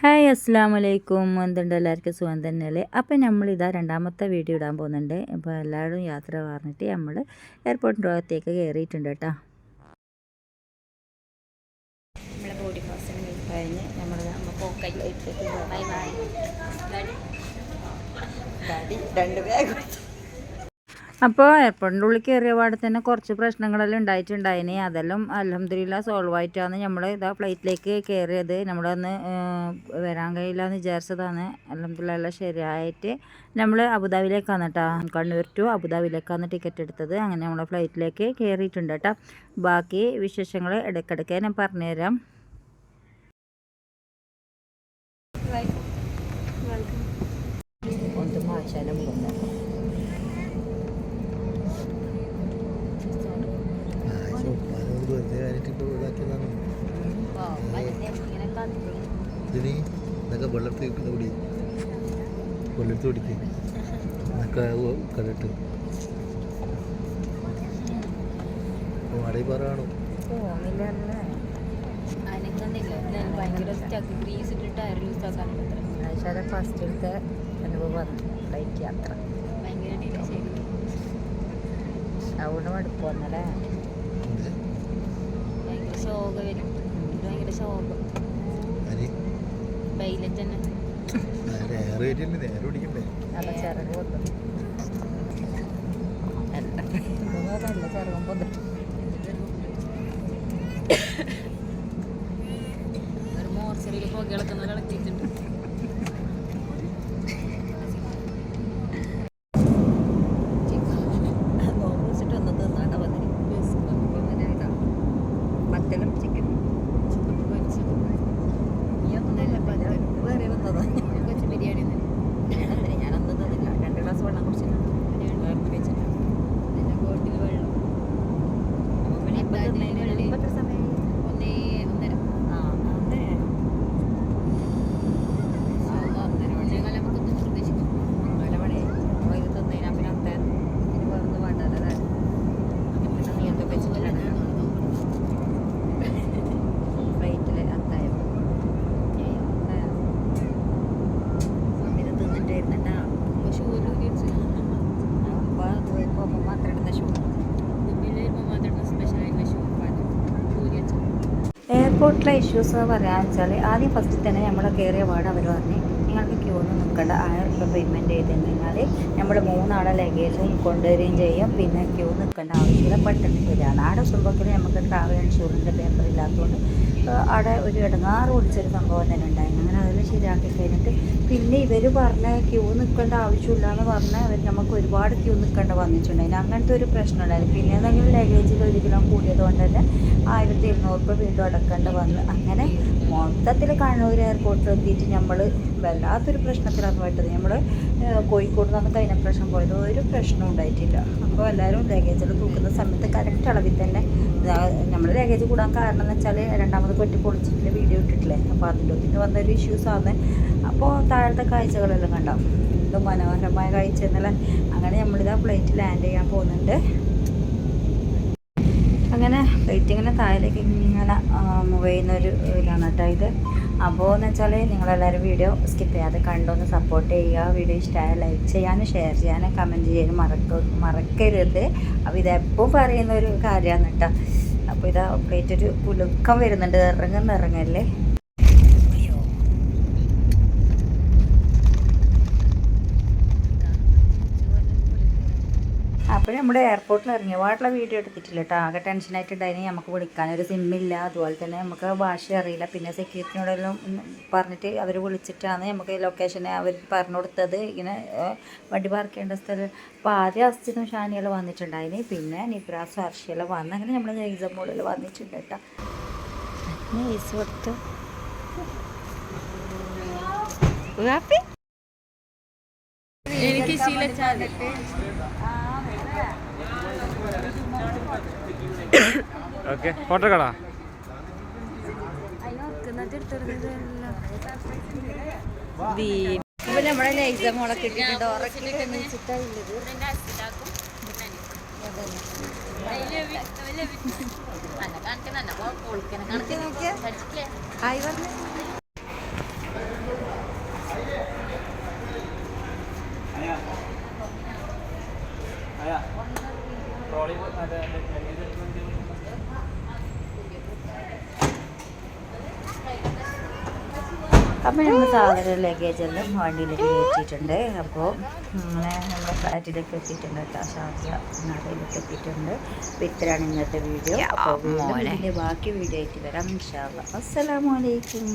Hi അസ്സാം വലൈക്കും എന്തുണ്ട്? എല്ലാവർക്കും സുഖം തന്നെയല്ലേ? അപ്പം നമ്മളിതാ രണ്ടാമത്തെ വീഡിയോ ഇടാൻ പോകുന്നുണ്ട്. അപ്പോൾ എല്ലാവരും യാത്ര പറഞ്ഞിട്ട് നമ്മൾ എയർപോർട്ടിന്റെ ഭാഗത്തേക്ക് കയറിയിട്ടുണ്ട് കേട്ടോ. നമ്മളെ ബോഡി കഴിഞ്ഞ് നമ്മൾ രണ്ട് അപ്പോൾ എയർപോർട്ടിന്റെ ഉള്ളിൽ കയറിയ പാടെ തന്നെ കുറച്ച് പ്രശ്നങ്ങളെല്ലാം ഉണ്ടായിട്ടുണ്ടായിന് അതെല്ലാം അലഹമ്മദില്ല സോൾവ് ആയിട്ടാണ് നമ്മൾ ഇതാ ഫ്ലൈറ്റിലേക്ക് കയറിയത് നമ്മളന്ന് വരാൻ കഴിയില്ല എന്ന് വിചാരിച്ചതാണ്. അലഹമ്മദില്ല എല്ലാം ശരിയായിട്ട് നമ്മൾ അബുദാബിയിലേക്കാണ് കേട്ടോ കണ്ണൂർ ടു അബുദാബിയിലേക്കാണ് ടിക്കറ്റ് എടുത്തത്. അങ്ങനെ നമ്മൾ ഫ്ലൈറ്റിലേക്ക് കയറിയിട്ടുണ്ട് കേട്ടോ ബാക്കി വിശേഷങ്ങൾ ഇടയ്ക്കിടയ്ക്ക് ഞാൻ പറഞ്ഞുതരാം. ഒന്ന് ഇതിന് ഇതൊക്കെ വെള്ളത്തിൽ വെക്കുന്ന കുടി വെള്ളത്തിൽ കുടിക്ക് എന്നൊക്കെ കണ്ടിട്ട്. മടയി പറയണോ ഫസ്റ്റിലത്തെ ഫ്ലൈറ്റ് യാത്ര. ഭയങ്കര ശോക വരും. ശോകം. ബൈലറ്റ് തന്നെ നേരെ കയറ്റില്ലേ നേരെ പിടിക്കണ്ടേ എയർപോർട്ടിലെ ഇഷ്യൂസ് എന്ന് പറയാന്ന് വെച്ചാൽ ആദ്യം ഫസ്റ്റ് തന്നെ നമ്മൾ കയറിയ പാട് അവർ പറഞ്ഞ്. നിങ്ങൾക്ക് ക്യൂ ഒന്നും നിൽക്കേണ്ട ആയിരം രൂപ പേയ്മെന്റ് ചെയ്ത് കഴിഞ്ഞാൽ നമ്മൾ മൂന്നാളെ ലഗേജും കൊണ്ടുവരികയും ചെയ്യും. പിന്നെ ക്യൂ നിൽക്കേണ്ട ആവശ്യമില്ല. പെട്ടെന്ന് ശരിയാണ്. ആടെ സുഖത്തിൽ നമുക്ക് ട്രാവൽ ഇൻഷുറൻസിന്റെ പേപ്പർ ഇല്ലാത്തതുകൊണ്ട് അവിടെ ഒരു ഇടങ്ങാറ് പിടിച്ചൊരു സംഭവം തന്നെ ഉണ്ടായിരുന്നു. അങ്ങനെ അതെല്ലാം ശരിയാക്കി കഴിഞ്ഞിട്ട് പിന്നെ ഇവർ പറഞ്ഞ ക്യൂ നിൽക്കേണ്ട ആവശ്യമില്ല എന്ന് പറഞ്ഞാൽ അവർ നമുക്ക് ഒരുപാട് ക്യൂ നിൽക്കേണ്ട വന്നിട്ടുണ്ടായിരുന്നു അങ്ങനത്തെ ഒരു പ്രശ്നം ഉണ്ടായിരുന്നു പിന്നെ എന്തെങ്കിലും ലഗേജിൽ ഒരു കിലോ കൂടിയത് കൊണ്ട് തന്നെ ആയിരത്തി ഇരുന്നൂറ് രൂപ വീണ്ടും അടക്കേണ്ട വന്ന്. അങ്ങനെ മൊത്തത്തിൽ കണ്ണൂർ എയർപോർട്ടിൽ എത്തിയിട്ട് നമ്മൾ വല്ലാത്തൊരു പ്രശ്നത്തിലാണ് പോയിട്ടത് നമ്മൾ കോഴിക്കോട് നിന്ന് കഴിഞ്ഞ പ്രശ്നം പോയത് ഒരു പ്രശ്നവും ഉണ്ടായിട്ടില്ല. അപ്പോൾ എല്ലാവരും ലഗേജിൽ തൂക്കുന്ന സമയത്ത് കറക്റ്റ് അളവിൽ തന്നെ നമ്മൾ ലഗേജ് കൂടാൻ കാരണം എന്ന് വെച്ചാൽ രണ്ടാമത് കൊറ്റി പൊളിച്ചിട്ടില്ല വീഡിയോ ഇട്ടിട്ടില്ലേ? അപ്പോൾ ഒത്തിട്ട് വന്നൊരു ഇഷ്യൂസാണ് അപ്പോൾ താഴത്തെ കാഴ്ചകളെല്ലാം കണ്ടാവും എന്ത് മനോഹരമായ കാഴ്ച എന്നല്ല? അങ്ങനെ നമ്മളിതാ പ്ലേറ്റ് ലാൻഡ് ചെയ്യാൻ പോകുന്നുണ്ട്. അങ്ങനെ ഫ്ലൈറ്റ് ഇങ്ങനെ താഴേക്ക് ഇങ്ങനെ മൂവ് ചെയ്യുന്ന ഒരു ഇതാണ് കേട്ടോ ഇത്. അപ്പോൾ എന്ന് വെച്ചാൽ നിങ്ങളെല്ലാവരും വീഡിയോ സ്കിപ്പ് ചെയ്യാതെ കണ്ടൊന്ന് സപ്പോർട്ട് ചെയ്യുക. വീഡിയോ ഇഷ്ടമായ ലൈക്ക് ചെയ്യാനും ഷെയർ ചെയ്യാനും കമന്റ് ചെയ്യാനും മറക്ക മറക്കരുത് അപ്പോൾ ഇതെപ്പോൾ പറയുന്ന ഒരു കാര്യമാണ് കേട്ടോ. ഇതാ പ്ലേറ്റ് ഒരു കുലുക്കം വരുന്നുണ്ട്. ഇറങ്ങുന്ന ഇറങ്ങല്ലേ? അപ്പോൾ നമ്മുടെ എയർപോർട്ടിൽ ഇറങ്ങിയ പാടുള്ള വീഡിയോ എടുത്തിട്ടില്ല കേട്ടോ ആകെ ടെൻഷനായിട്ടുണ്ടായിന് നമുക്ക് വിളിക്കാനൊരു സിമ്മില്ല അതുപോലെ തന്നെ നമുക്ക് ഭാഷ അറിയില്ല. പിന്നെ സെക്യൂരിറ്റിനോടെല്ലാം പറഞ്ഞിട്ട് അവർ വിളിച്ചിട്ടാണ് നമുക്ക് ലൊക്കേഷൻ അവർ പറഞ്ഞു കൊടുത്തത് ഇങ്ങനെ വണ്ടി പാർക്ക് ചെയ്യേണ്ട സ്ഥലം. അപ്പോൾ ആദ്യം അസ്ഥിനും ഷാനിയെല്ലാം വന്നിട്ടുണ്ടായിന്. പിന്നെ നിബ്രാസ് ഹർഷിയെല്ലാം വന്ന് അങ്ങനെ നമ്മൾ നൈസ മോളിൽ വന്നിട്ടുണ്ട് കേട്ടോ നൈസ് കൊടുത്ത്. എനിക്ക് ശീലച്ചാൽ ഓക്കെ ഫോട്ടോ കടാ ഇപ്പൊ നമ്മളെ എക്സാം മുളക്ക് ഇട്ടിട്ടുണ്ട് ഉറക്കിട്ട് നീച്ചിട്ടായില്ലത് ഹായ് പറഞ്ഞു ട്രോളി മറ്റേ അപ്പോൾ ഞങ്ങൾ സാധനം ലഗേജ് എല്ലാം വണ്ടിയിലേക്ക് കയറ്റിയിട്ടുണ്ട്. അപ്പോൾ അങ്ങനെ നമ്മുടെ ഫ്ലാറ്റിലേക്ക് എത്തിയിട്ടുണ്ട് കേട്ടോ. ഷാർജ നാട്ടിലേക്ക് എത്തിയിട്ടുണ്ട്. അപ്പോൾ ഇത്രയാണ് ഇന്നത്തെ വീഡിയോ അപ്പോൾ എന്റെ ബാക്കി വീഡിയോ ആയിട്ട് വരാം. ഇൻഷാല്ല അസ്സലാമലൈക്കും